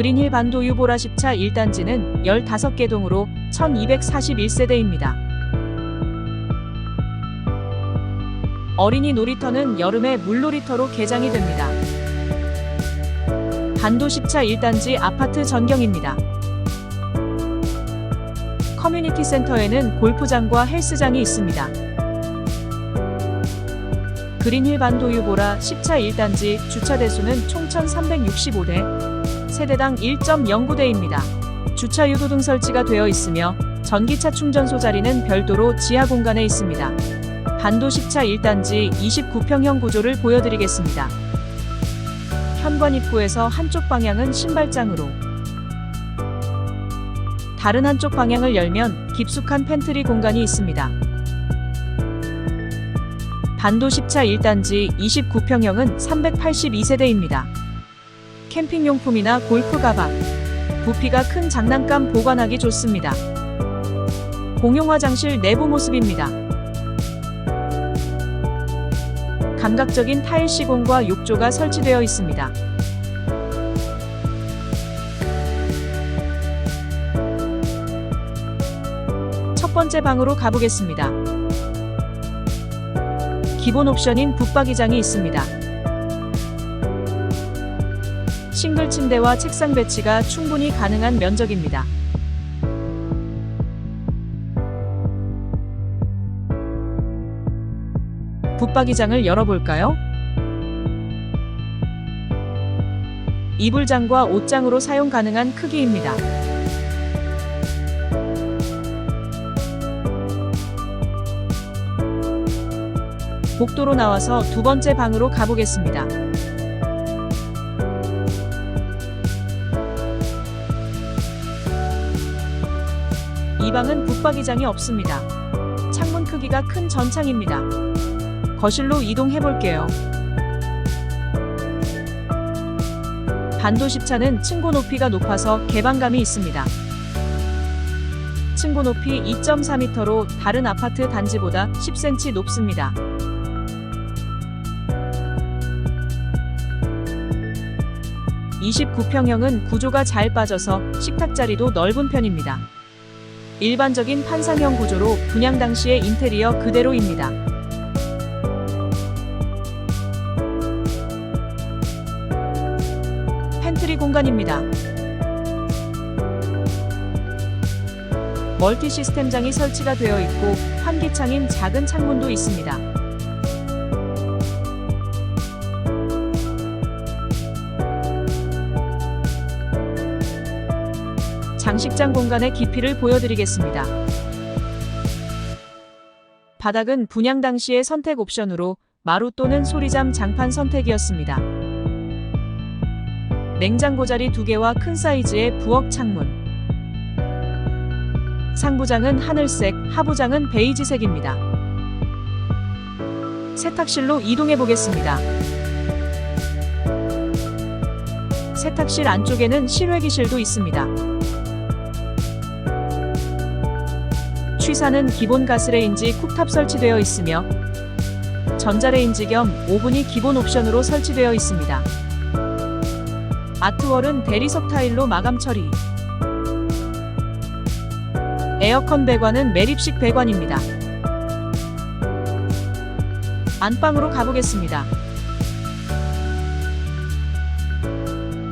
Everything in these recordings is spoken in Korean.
그린힐 반도 유보라 10차 1단지는 15개 동으로 1241세대입니다. 어린이 놀이터는 여름에 물놀이터로 개장이 됩니다. 반도 10차 1단지 아파트 전경입니다. 커뮤니티 센터에는 골프장과 헬스장이 있습니다. 그린힐 반도 유보라 10차 1단지 주차 대수는 총 1365대, 세대당 1.09대입니다. 주차 유도 등 설치가 되어 있으며 전기차 충전소 자리는 별도로 지하 공간에 있습니다. 반도 10차 1단지 29평형 구조를 보여드리겠습니다. 현관 입구에서 한쪽 방향은 신발장으로, 다른 한쪽 방향을 열면 깊숙한 팬트리 공간이 있습니다. 반도 10차 1단지 29평형은 382세대입니다. 캠핑용품이나 골프 가방, 부피가 큰 장난감 보관하기 좋습니다. 공용 화장실 내부 모습입니다. 감각적인 타일 시공과 욕조가 설치되어 있습니다. 첫 번째 방으로 가보겠습니다. 기본 옵션인 붙박이장이 있습니다. 싱글 침대와 책상 배치가 충분히 가능한 면적입니다. 붙박이장을 열어볼까요? 이불장과 옷장으로 사용 가능한 크기입니다. 복도로 나와서 두 번째 방으로 가보겠습니다. 이 방은 붙박이장이 없습니다. 창문 크기가 큰 전창입니다. 거실로 이동해 볼게요. 반도 10차는 층고 높이가 높아서 개방감이 있습니다. 층고 높이 2.4m로 다른 아파트 단지보다 10cm 높습니다. (29평형은) 구조가 잘 빠져서 식탁 자리도 넓은 편입니다. 일반적인 판상형 구조로 분양 당시의 인테리어 그대로입니다. 팬트리 공간입니다. 멀티 시스템장이 설치가 되어 있고 환기창인 작은 창문도 있습니다. 장식장 공간의 깊이를 보여드리겠습니다. 바닥은 분양 당시의 선택 옵션으로 마루 또는 소리잠 장판 선택이었습니다. 냉장고 자리 2개와 큰 사이즈의 부엌 창문. 상부장은 하늘색, 하부장은 베이지색입니다. 세탁실로 이동해 보겠습니다. 세탁실 안쪽에는 실외기실도 있습니다. 취사는 기본 가스레인지 쿡탑 설치되어 있으며 전자레인지 겸 오븐이 기본 옵션으로 설치되어 있습니다. 아트월은 대리석 타일로 마감 처리. 에어컨 배관은 매립식 배관입니다. 안방으로 가보겠습니다.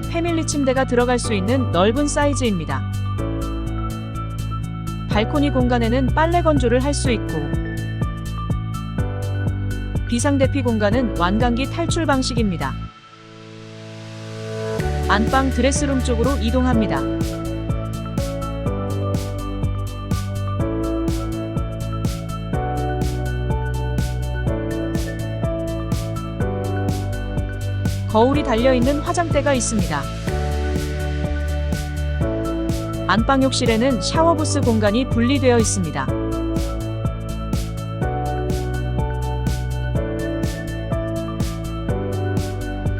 패밀리 침대가 들어갈 수 있는 넓은 사이즈입니다. 발코니 공간에는 빨래 건조를 할 수 있고 비상대피 공간은 완강기 탈출 방식입니다. 안방 드레스룸 쪽으로 이동합니다. 거울이 달려있는 화장대가 있습니다. 안방 욕실에는 샤워부스 공간이 분리되어 있습니다.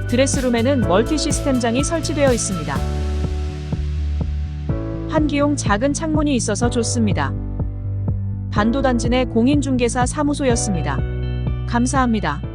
드레스룸에는 멀티 시스템장이 설치되어 있습니다. 한기용 작은 창문이 있어서 좋습니다. 반도단지 내 공인중개사 사무소였습니다. 감사합니다.